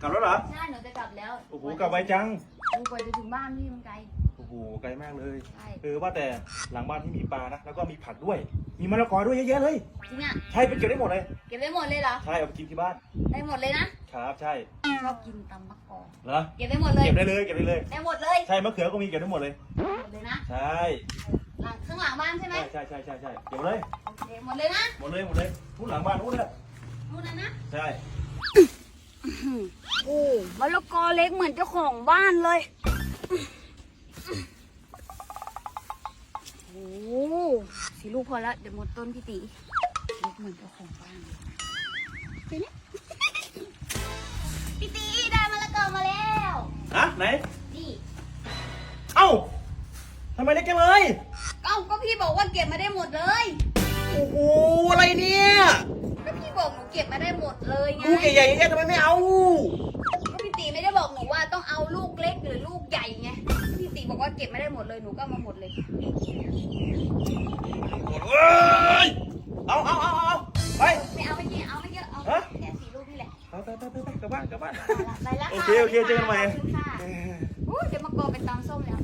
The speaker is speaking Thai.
กลับแล้วเหรอ ใช่หนูจะกลับแล้วโอ้โห กลับไวจังดูกว่าจะถึงบ้านพี่มันไกล โอ้โห ไกลมากเลย ใช่ เออ ว่าแต่หลังบ้านที่มีปลานะ แล้วก็มีผักด้วย มีมะละกอด้วยเยอะแยะเลย จริงอะ ใช่ไปเก็บได้หมดเลย เก็บได้หมดเลยเหรอ ใช่ เอาไปกินที่บ้าน ได้หมดเลยนะ ครับ ใช่ ชอบกินตำมะกอกเหรอ เก็บได้หมดเลย เก็บได้เลย เก็บได้เลย ได้หมดเลยใช่ มะเขือก็มีเก็บได้หมดเลย หมดเลยนะ ใช่ หลังข้างหลังบ้านใช่ไหมใช่ใช่ใช่ใช่ใช่เก็บเลย โอเคหมดเลยนะหมดเลย หมดเลยทุกหลังบ้านนู้นเลยนู่นนะนะ ใช่ โอ้มะละกอเล็กเหมือนเจ้าของบ้านเลย โอ้สีลูกพอแล้วเดี๋ยวหมดต้นพี่ตีเล็กเหมือนเจ้าของบ้านเลยไปเนี่ยพี่ตีได้มะละกอมาแล้วฮะไหนนี่เอ้าทำไมเล็กจังเลยเอ้าก็พี่บอกว่าเก็บมาได้หมดเลย โอ้โหอะไรเนี่ย ได้หมดเลยไงลูกใหญ่ๆอย่ทำไมไม่เอา พี่ตีไม่ได้บอกหนูว่าต้องเอาลูกเล็กหรือลูกใหญ่ไงพี่ตีบอกว่าเก็บไม่ได้หมดเลยหนูก็มาหมดเลยหมดเอ้ยเอาเอาเอาเอาไป ไม่เอาไม่เยอะเอาไม่เยอะเอาแค่สี่ลูกนี่แหละเอาไปไปไปกลับบ้านกลับบ้านโอเคโอเคเจอกันใหม่ ขอ้เดี๋ยวมาโกรเป็นตำส้มแล้ว